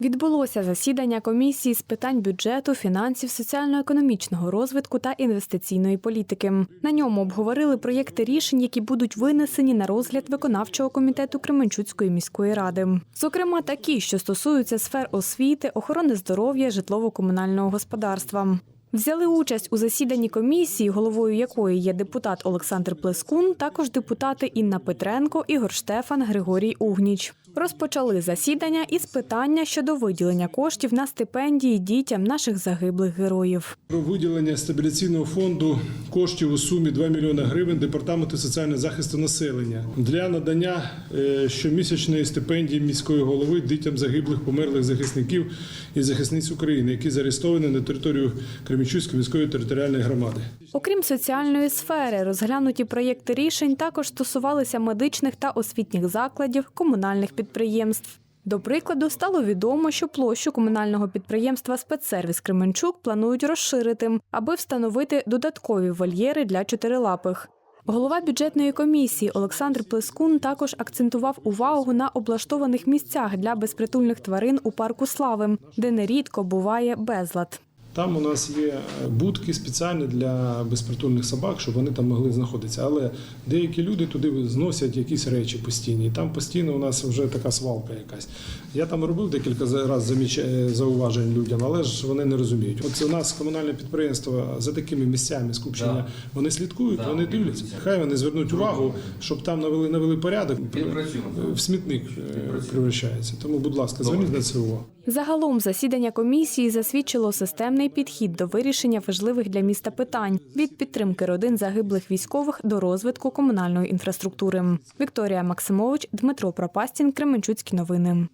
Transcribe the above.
Відбулося засідання комісії з питань бюджету, фінансів, соціально-економічного розвитку та інвестиційної політики. На ньому обговорили проєкти рішень, які будуть винесені на розгляд виконавчого комітету Кременчуцької міської ради. Зокрема, такі, що стосуються сфер освіти, охорони здоров'я, житлово-комунального господарства. Взяли участь у засіданні комісії, головою якої є депутат Олександр Плескун, також депутати Інна Петренко, Ігор Штефан, Григорій Угніч. Розпочали засідання із питання щодо виділення коштів на стипендії дітям наших загиблих героїв. Про виділення стабіляційного фонду коштів у сумі 2 мільйони гривень Департаменту соціального захисту населення для надання е, щомісячної стипендії міської голови дітям загиблих померлих захисників і захисниць України, які зареєстровані на територію Кремічуської міської територіальної громади. Окрім соціальної сфери, розглянуті проєкти рішень також стосувалися медичних та освітніх закладів, комунальних підприємств. До прикладу, стало відомо, що площу комунального підприємства Спецсервіс Кременчук планують розширити, аби встановити додаткові вольєри для чотирилапих. Голова бюджетної комісії Олександр Плескун також акцентував увагу на облаштованих місцях для безпритульних тварин у парку Слави, де нерідко буває безлад. Там у нас є будки спеціальні для безпритульних собак, щоб вони там могли знаходитися. Але деякі люди туди зносять якісь речі постійні. І там постійно у нас вже така свалка якась. Я там робив декілька разів зауважень людям, але ж вони не розуміють. От у нас комунальне підприємство за такими місцями скупчення, Да. вони слідкують, Да, вони дивляться. Хай вони звернуть увагу, щоб там навели навели порядок. В смітник е, превращається. Тому, будь ласка, зверніть на це увагу. Загалом засідання комісії засвідчило системний підхід до вирішення важливих для міста питань від підтримки родин загиблих військових до розвитку комунальної інфраструктури. Вікторія Максимович, Дмитро Пропастін, Кременчуцькі новини.